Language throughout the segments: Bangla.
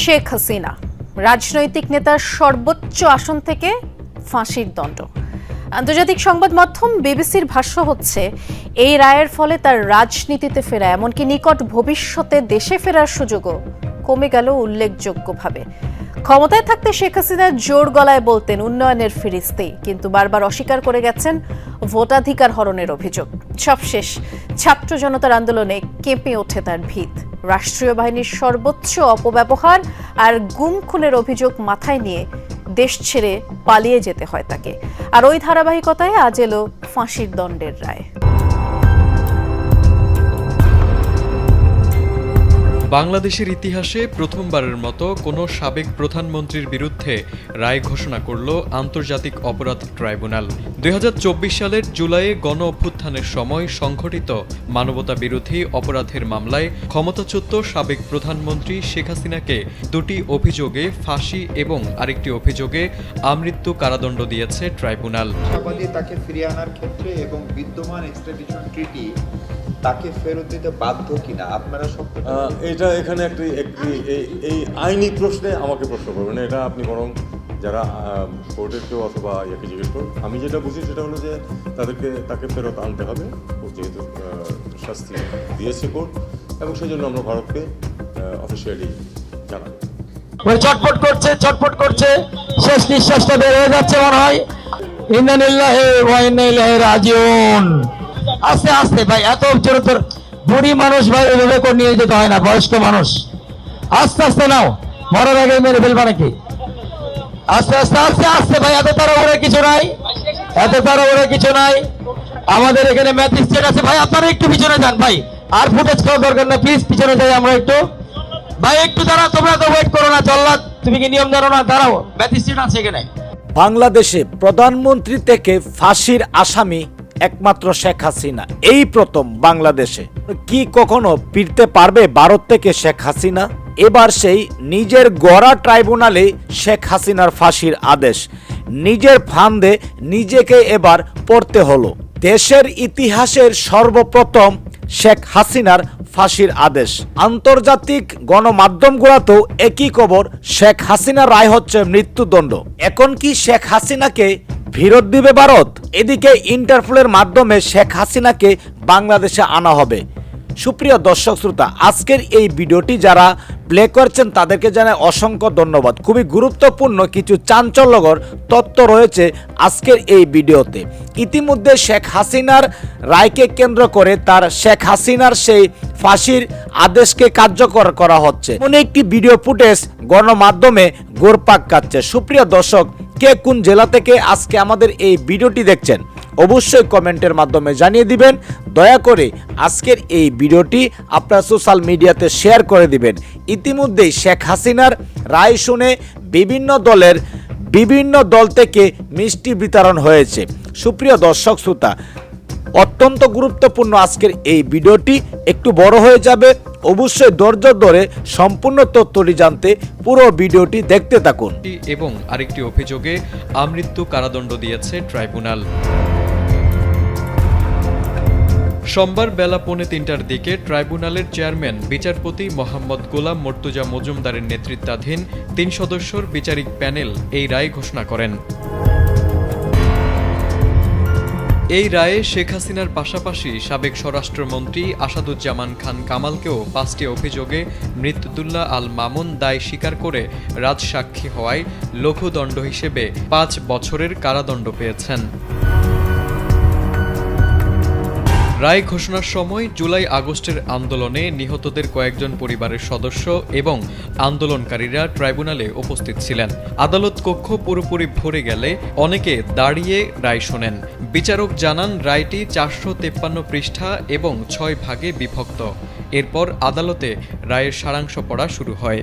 শেখ হাসিনা। রাজনৈতিক নেতার সর্বোচ্চ আসন থেকে ফাঁসির দণ্ড। আন্তর্জাতিক সংবাদ মাধ্যম বিবিসির ভাষ্য হচ্ছে, এই রায়ের ফলে তার রাজনীতিতে ফেরা, এমনকি নিকট ভবিষ্যতে দেশে ফেরার সুযোগও কমে গেল উল্লেখযোগ্যভাবে। ক্ষমতায় থাকতে শেখ হাসিনা জোর গলায় বলতেন, উন্নয়নের ফিরিস্তি। কিন্তু বারবার অস্বীকার করে গেছেন ভোটাধিকার হরণের অভিযোগ। সবশেষ, ছাত্র জনতার আন্দোলনে কেঁপে ওঠে তার ভিত। রাষ্ট্রীয় বাহিনীর সর্বোচ্চ অপব্যবহার আর গুম খুনের অভিযোগ মাথায় নিয়ে দেশ ছেড়ে পালিয়ে যেতে হয় তাকে। আর ওই ধারাবাহিকতায় আজ এলো ফাঁসির দণ্ডের রায়। বাংলাদেশের ইতিহাসে প্রথমবারের মতো কোনো সাবেক প্রধানমন্ত্রীর বিরুদ্ধে রায় ঘোষণা করল আন্তর্জাতিক অপরাধ ট্রাইব্যুনাল। দুই হাজার চব্বিশ সালের জুলাইয়ে গণ অভ্যুত্থানের সময় সংঘটিত মানবতা বিরোধী অপরাধের মামলায় ক্ষমতাচ্যুত সাবেক প্রধানমন্ত্রী শেখ হাসিনাকে দুটি অভিযোগে ফাঁসি এবং আরেকটি অভিযোগে আমৃত্যু কারাদণ্ড দিয়েছে ট্রাইব্যুনাল। তাকে ফিরিয়ে আনার ক্ষেত্রে এবং বিদ্যমান তাকে ফেরত দিতে বাধ্য কিনা? আপনারা সবটা এটা এখানে একটি একটি এই- এই আইনি প্রশ্নে আমাকে প্রশ্ন করবেন। এটা আপনি বরং যারা কোর্টের কেউ অথবা ইয়াকে জিজ্ঞেস করুন। আমি যেটা বুঝি সেটা হলো যে তাদেরকে তাকে ফেরত আনতে হবে। ও যেহেতু শাস্তি দিয়েছে কোর্ট এবং সেই জন্য আমরা ভারতকে অফিসিয়ালি জানাব ওই ছটফট করছে ছটফট করছে। শেষ নিঃশ্বাসটা বের হয়ে যাচ্ছে মনে হয়। ইন্দানিল্লাহে ওয়া ইন্না ইলাইহি রাজিউন। আস্তে আস্তে, ভাই, এত জোরে তোর বুড়ি মানুষ, ভাই, এভাবে করে নিয়ে যেতে হয় না, বয়স্ক মানুষ। আস্তে আস্তে নাও, মরার আগে মেরে ফেলবা নাকি? আস্তে আস্তে আস্তে আস্তে, ভাই, এত তাড়াহুড়ো কিছু নাই, এত তাড়াহুড়ো কিছু নাই। আমাদের এখানে ম্যাজিস্ট্রেট আছে, ভাই, আপনারা একটু পিছনে যান, ভাই। আর ফুটেজ করার দরকার না প্লিজ, পিছনে যাই আমরা একটু। ভাই, একটু দাঁড়াও, তোমরা তো ওয়েট করো না চল্লা তুমি কি নিয়ম জানো না? দাঁড়াও ম্যাজিস্ট্রেট আছে এখানে। বাংলাদেশে প্রধানমন্ত্রী থেকে ফাঁসির আসামি একমাত্র শেখ হাসিনা। এই প্রথম বাংলাদেশে। কি কখনো ফিরতে পারবে ভারত থেকে শেখ হাসিনা? এবার সেই নিজের গড়া ট্রাইব্যুনালে শেখ হাসিনার ফাঁসির আদেশ। নিজের ফান্দে নিজেকে এবার পড়তে হলো। দেশের ইতিহাসের সর্বপ্রথম শেখ হাসিনার ফাঁসির আদেশ। আন্তর্জাতিক গণমাধ্যমগুলোতেও একই খবর, শেখ হাসিনার রায় হচ্ছে মৃত্যুদণ্ড। এখন কি শেখ হাসিনাকে ফেরত দিবে ভারত? এদিকে ইন্টারপোলের মাধ্যমে শেখ হাসিনাকে বাংলাদেশে আনা হবে। সুপ্রিয় দর্শক শ্রোতা, আজকের এই ভিডিওটি যারা প্লে করছেন, তাদেরকে জানাই অসংখ্য ধন্যবাদ। খুবই গুরুত্বপূর্ণ কিছু চাঞ্চল্যকর তথ্য রয়েছে আজকের এই ভিডিওতে। ইতিমধ্যে শেখ হাসিনার রায়কে কেন্দ্র করে তার শেখ হাসিনার সেই ফাঁসির আদেশকে কার্যকর করা হচ্ছে। এমন একটি ভিডিও ফুটেজ গণমাধ্যমে গোরপাক কাচ্ছে সুপ্রিয় দর্শক কে কোন জেলা থেকে আজকে আমাদের এই ভিডিওটি দেখছেন, অবশ্যই কমেন্টের মাধ্যমে জানিয়ে দিবেন। দয়া করে আজকের এই ভিডিওটি আপনার সোশ্যাল মিডিয়াতে শেয়ার করে দিবেন। ইতিমধ্যেই শেখ হাসিনার রায় শুনে বিভিন্ন দলের বিভিন্ন দল থেকে মিষ্টি বিতরণ হয়েছে। সুপ্রিয় দর্শক শ্রোতা, অত্যন্ত গুরুত্বপূর্ণ আজকের এই ভিডিওটি একটু বড় হয়ে যাবে। অবশ্যই ধৈর্য ধরে সম্পূর্ণ তথ্যটি জানতে পুরো ভিডিওটি দেখতে থাকুন। এবং আরেকটি অভিযোগে আমৃত্যু কারাদণ্ড দিয়েছে ট্রাইব্যুনাল। সোমবার বেলা পৌনে তিনটার দিকে ট্রাইব্যুনালের চেয়ারম্যান, বিচারপতি মোহাম্মদ গোলাম মর্তুজা মজুমদারের নেতৃত্বাধীন তিন সদস্যর বিচারিক প্যানেল এই রায় ঘোষণা করেন। এই রায়ে শেখ হাসিনার পাশাপাশি সাবেক স্বরাষ্ট্রমন্ত্রী আসাদুজ্জামান খান কামালকেও পাঁচটি অভিযোগে মৃত্যুদুল্লাহ আল মামুন দায় স্বীকার করে রাজসাক্ষী হওয়ায় লঘুদণ্ড হিসেবে পাঁচ বছরের কারাদণ্ড পেয়েছেন। রায় ঘোষণার সময় জুলাই আগস্টের আন্দোলনে নিহতদের কয়েকজন পরিবারের সদস্য এবং আন্দোলনকারীরা ট্রাইব্যুনালে উপস্থিত ছিলেন। আদালত কক্ষ পুরোপুরি ভরে গেলে অনেকে দাঁড়িয়ে রায় শোনেন। বিচারক জানান, রায়টি চারশো তেপ্পান্ন পৃষ্ঠা এবং ছয় ভাগে বিভক্ত। এরপর আদালতে রায়ের সারাংশ পড়া শুরু হয়।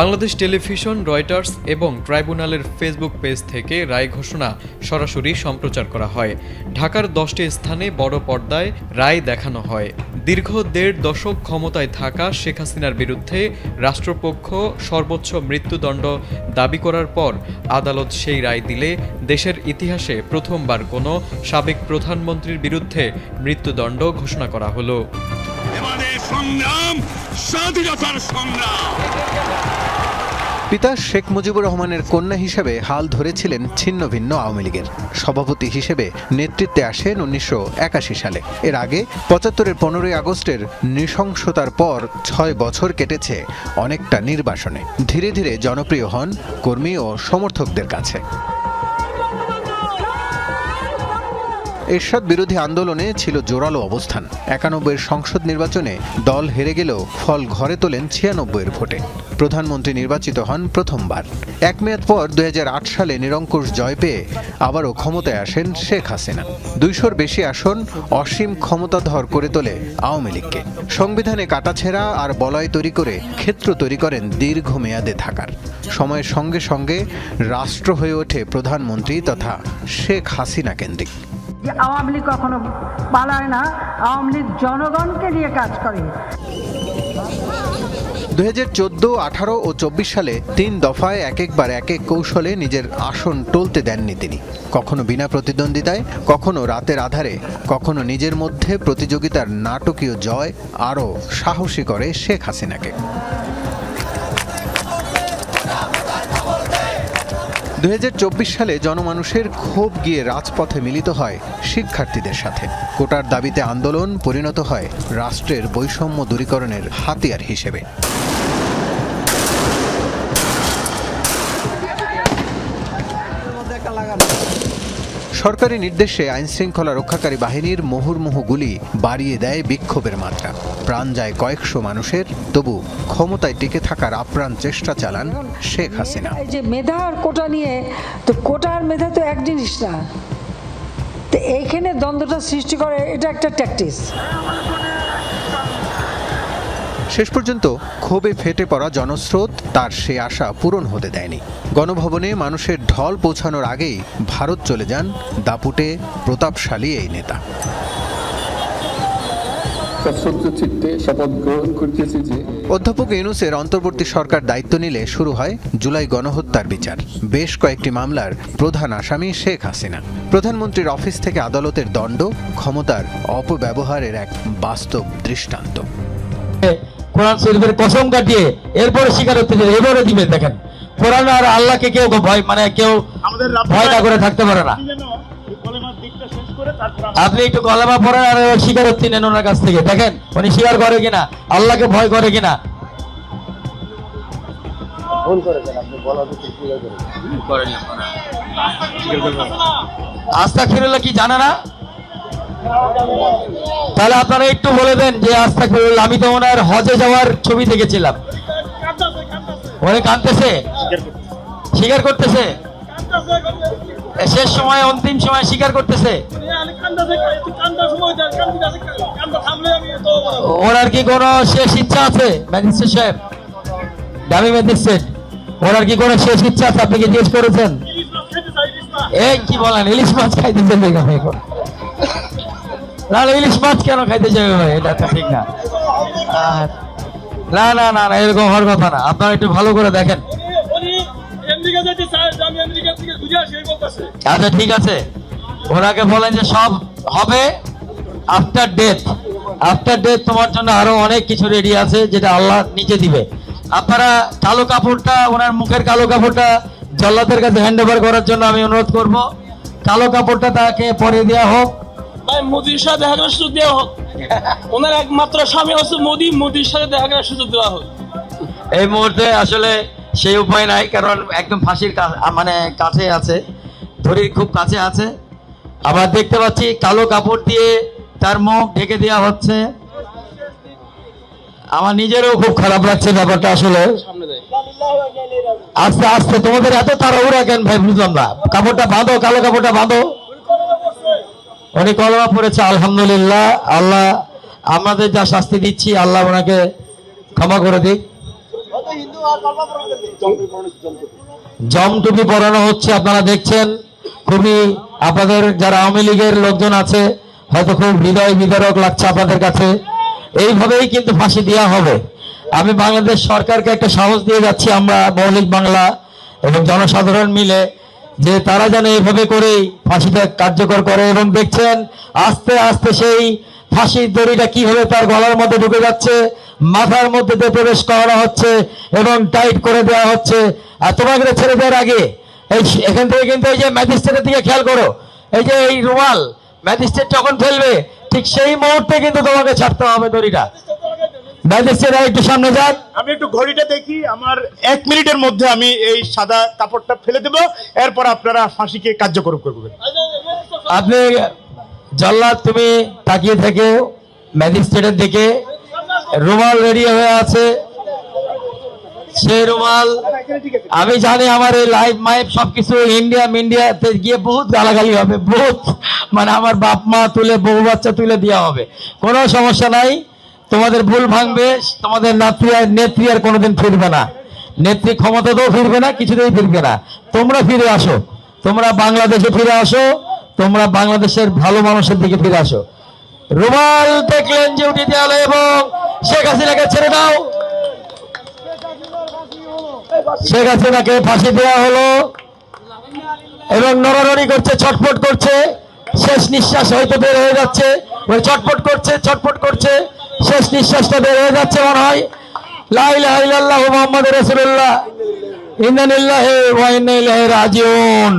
বাংলাদেশ টেলিভিশন, রয়টার্স এবং ট্রাইব্যুনালের ফেসবুক পেজ থেকে রায় ঘোষণা সরাসরি সম্প্রচার করা হয়। ঢাকার দশটি স্থানে বড় পর্দায় রায় দেখানো হয়। দীর্ঘ দেড় দশক ক্ষমতায় থাকা শেখ হাসিনার বিরুদ্ধে রাষ্ট্রপক্ষ সর্বোচ্চ মৃত্যুদণ্ড দাবি করার পর আদালত সেই রায় দিলে দেশের ইতিহাসে প্রথমবার কোনো সাবেক প্রধানমন্ত্রীর বিরুদ্ধে মৃত্যুদণ্ড ঘোষণা করা হলো। সংগ্রাম, স্বাধীনতার সংগ্রাম। পিতা শেখ মুজিবুর রহমানের কন্যা হিসেবে হাল ধরেছিলেন ছিন্ন ভিন্ন আওয়ামী লীগের। সভাপতি হিসেবে নেতৃত্বে আসেন উনিশশো একাশি সালে। এর আগে পঁচাত্তরের পনেরোই আগস্টের নৃশংসতার পর ছয় বছর কেটেছে অনেকটা নির্বাসনে। ধীরে ধীরে জনপ্রিয় হন কর্মী ও সমর্থকদের কাছে। এরশাদ বিরোধী আন্দোলনে ছিল জোরালো অবস্থান। একানব্বইয়ের সংসদ নির্বাচনে দল হেরে গেলেও ফল ঘরে তোলেন ছিয়ানব্বইয়ের ভোটে। প্রধানমন্ত্রী নির্বাচিত হন প্রথমবার। এক মেয়াদ পর দু হাজার আট সালে নিরঙ্কুশ জয় পেয়ে আবারও ক্ষমতায় আসেন শেখ হাসিনা। দুইশোর বেশি আসন অসীম ক্ষমতাধর করে তোলে আওয়ামী লীগকে। সংবিধানে কাটাছেঁড়া আর বলয় তৈরি করে ক্ষেত্র তৈরি করেন দীর্ঘমেয়াদে থাকার। সময়ের সঙ্গে সঙ্গে রাষ্ট্র হয়ে ওঠে প্রধানমন্ত্রী তথা শেখ হাসিনা কেন্দ্রিক। যে আওয়ামী লীগ কখনো পালায় না, আওয়ামী লীগ জনগণকে নিয়ে কাজ করে। দুই হাজার চোদ্দ, আঠারো ও চব্বিশ সালে তিন দফায় এক একবার এক এক কৌশলে নিজের আসন টলতে দেননি তিনি। কখনো বিনা প্রতিদ্বন্দ্বিতায়, কখনো রাতের আধারে, কখনো নিজের মধ্যে প্রতিযোগিতার নাটকীয় জয় আরও সাহসী করে শেখ হাসিনাকে। দু হাজার চব্বিশ সালে জনমানুষের ক্ষোভ গিয়ে রাজপথে মিলিত হয় শিক্ষার্থীদের সাথে। কোটার দাবিতে আন্দোলন পরিণত হয় রাষ্ট্রের বৈষম্য দূরীকরণের হাতিয়ার হিসেবে। সরকারি নির্দেশে আইনশৃঙ্খলা রক্ষাকারী বাহিনীর মুহুর্মুহু গুলি বাড়িয়ে দেয় বিক্ষোভের মাত্রা। প্রাণ যায় কয়েকশো মানুষের তবু ক্ষমতায় টিকে থাকার আপ্রাণ চেষ্টা চালান শেখ হাসিনা। এই যে মেধা আর কোটা নিয়ে তো কোটা আর মেধা তো এক জিনিস না। তো এইখানে দ্বন্দ্বটা সৃষ্টি করে এটা একটা ট্যাকটিস শেষ পর্যন্ত ক্ষোভে ফেটে পড়া জনস্রোত তার সে আশা পূরণ হতে দেয়নি। গণভবনে মানুষের ঢল পৌঁছানোর আগেই ভারত চলে যান দাপুটে প্রতাপশালী এই নেতা। অধ্যাপক ইউনুসের অন্তর্বর্তী সরকার দায়িত্ব নিলে শুরু হয় জুলাই গণহত্যার বিচার। বেশ কয়েকটি মামলার প্রধান আসামি শেখ হাসিনা। প্রধানমন্ত্রীর অফিস থেকে আদালতের দণ্ড ক্ষমতার অপব্যবহারের এক বাস্তব দৃষ্টান্ত। কোরআন শরীফের কসম কাটিয়ে এরপরে স্বীকার হতে চাই এবারে দিবে দেখেন। কোরআন আর আল্লাহকে কেউ ভয় মানে কেউ ভয় না করে থাকতে পারে না। আপনি একটু কলেমা পড়েন আর স্বীকারোক্তি নেন ওনার কাছ থেকে। দেখেন উনি স্বীকার করে কিনা আল্লাহকে ভয় করে কিনা। আস্থা ফিরুল্লাহ কি জানে না? তাহলে আপনারা একটু বলে দেন যে আস্থা ফিরুল্লাহ আমি তো ওনার হজে যাওয়ার ছবি দেখেছিলাম। উনি কাঁদতেছে? স্বীকার করতেছে? শেষ সময় অন্তিম সময় স্বীকার করতেছে? ওনার কি কোনো শেষ ইচ্ছা আছে? ম্যাজিস্ট্রেট সাহেব দামি ম্যাজিস্ট্রেট ওনার কি কোনো শেষ ইচ্ছা আছে? আপনি কি জিজ্ঞেস করেছেন? এই কি বলেন ইলিশ মাছ খাইতেছেন এখন নাহলে ইলিশ মাছ কেন খাইতে যাবে ভাই? এটা তো ঠিক না। না না না না এরকম হওয়ার কথা না। আপনারা একটু ভালো করে দেখেন। আচ্ছা ঠিক আছে। ওনাকে বলেন যে সব হবে আফটার ডেথ আফটার ডেথ তোমার জন্য আরও অনেক কিছু রেডি আছে যেটা আল্লাহ নিচে দিবে। আপনারা কালো কাপড়টা ওনার মুখের কালো কাপড়টা জল্লাদের কাছে হ্যান্ড ওভার করার জন্য আমি অনুরোধ করব। কালো কাপড়টা তাকে পরে দেওয়া হোক। ভাই মোদির সাথে দেখা করার সুযোগ দেওয়া হোক। ওনার একমাত্র স্বামী হচ্ছে মোদি মোদির সাথে দেখা করার সুযোগ দেওয়া হোক। এই মুহূর্তে আসলে সেই উপায় নাই কারণ একদম ফাঁসির মানে কাছে আছে ধরি খুব কাছে আছে। আবার দেখতে পাচ্ছি কালো কাপড় দিয়ে তার মুখ ঢেকে দেওয়া হচ্ছে। আমার নিজেরও খুব খারাপ লাগছে ব্যাপারটা আসলে। আস্তে আস্তে তোমাদের এত তাড়াহুড়া কেন ভাই বুঝলাম না। কাপড়টা বাঁধো কালো কাপড়টা বাঁধো। উনি কলমা পড়েছে আলহামদুলিল্লাহ আল্লাহ আমাদের যা শাস্তি দিচ্ছি আল্লাহ ওনাকে ক্ষমা করে দিক। জম টুপি পরানো হচ্ছে আপনারা দেখছেন। খুবই আপনাদের যারা আওয়ামী লীগের লোকজন আছে, হয়তো খুব হৃদয় বিদারক লাগছে আপনাদের কাছে। এইভাবেই কিন্তু ফাঁসি দেওয়া হবে। আমি বাংলাদেশ সরকারকে একটা সাহস দিয়ে যাচ্ছি আমরা মৌলিক বাংলা এবং জনসাধারণ মিলে, যে তারা যেন এইভাবে করেই ফাঁসিটা কার্যকর করে এবং দেখছেন, আস্তে আস্তে সেই ফাঁসির দড়িটা কীভাবে তার গলার মধ্যে ঢুকে যাচ্ছে, মাথার মধ্যে দিয়ে প্রবেশ করানো হচ্ছে এবং টাইট করে দেওয়া হচ্ছে। আর তোমাকে ছেড়ে দেওয়ার আগে এই এখান থেকে কিন্তু এই যে ম্যাজিস্ট্রেটের দিকে খেয়াল করো। এই যে এই রুমাল ম্যাজিস্ট্রেট যখন ফেলবে ঠিক সেই মুহূর্তে কিন্তু তোমাকে ছাড়তে হবে দড়িটা। ম্যাজিস্ট্রেট একটু সামনে যান। আমি একটু ঘড়িটা দেখি আমার এক মিনিটের মধ্যে আমি এই সাদা কাপড়টা ফেলে দেবো এরপর আপনারা ফাঁসিকে কার্যকর করবেন। আপনি জল্লাদ তুমি তাকিয়ে থেকে ম্যাজিস্ট্রেটের দিকে। রুমাল রেডি হয়ে আছে। রুমাল, আমি জানি আমার এই লাইভ মাইভ সবকিছু ইন্ডিয়া মিন্ডিয়াতে গিয়ে বহুত গালাগালি হবে, বহুত। মানে আমার বাপ মা তুলে, বউ বাচ্চা তুলে দেওয়া হবে। কোনো সমস্যা নাই। তোমাদের ভুল ভাঙবে, তোমাদের নাত্রী আর নেত্রী আর কোনোদিন ফিরবে না। নেত্রী ক্ষমতাতেও ফিরবে না, কিছুতেই ফিরবে না। তোমরা ফিরে আসো। তোমরা বাংলাদেশে ফিরে আসো। তোমরা বাংলাদেশের ভালো মানুষের দিকে ফিরে আসো। রুমাল দেখলেন যে উঠে দেওয়া হলো এবং শেখ হাসিনাকে ছেড়ে দাও। শেখ হাসিনাকে ফাঁসি দেওয়া হলো এবং নড়ানড়ি করছে, ছটফট করছে, শেষ নিঃশ্বাস হয়তো বের হয়ে যাচ্ছে। ওই ছটফট করছে ছটফট করছে, শেষ নিঃশ্বাসটা বের হয়ে যাচ্ছে মনে হয়। রাজিউন।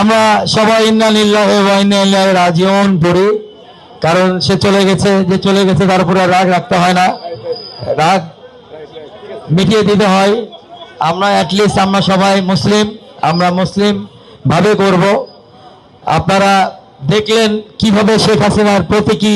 আমরা সবাই কারণ সে চলে গেছে, যে চলে গেছে তার উপরে রাগ রাখতে হয় না। রাগ মিটিয়ে দিতে হয়। আমরা অ্যাটলিস্ট আমরা সবাই মুসলিম, আমরা মুসলিম ভাবে করব আপনারা দেখলেন কীভাবে শেখ হাসিনার প্রতীকী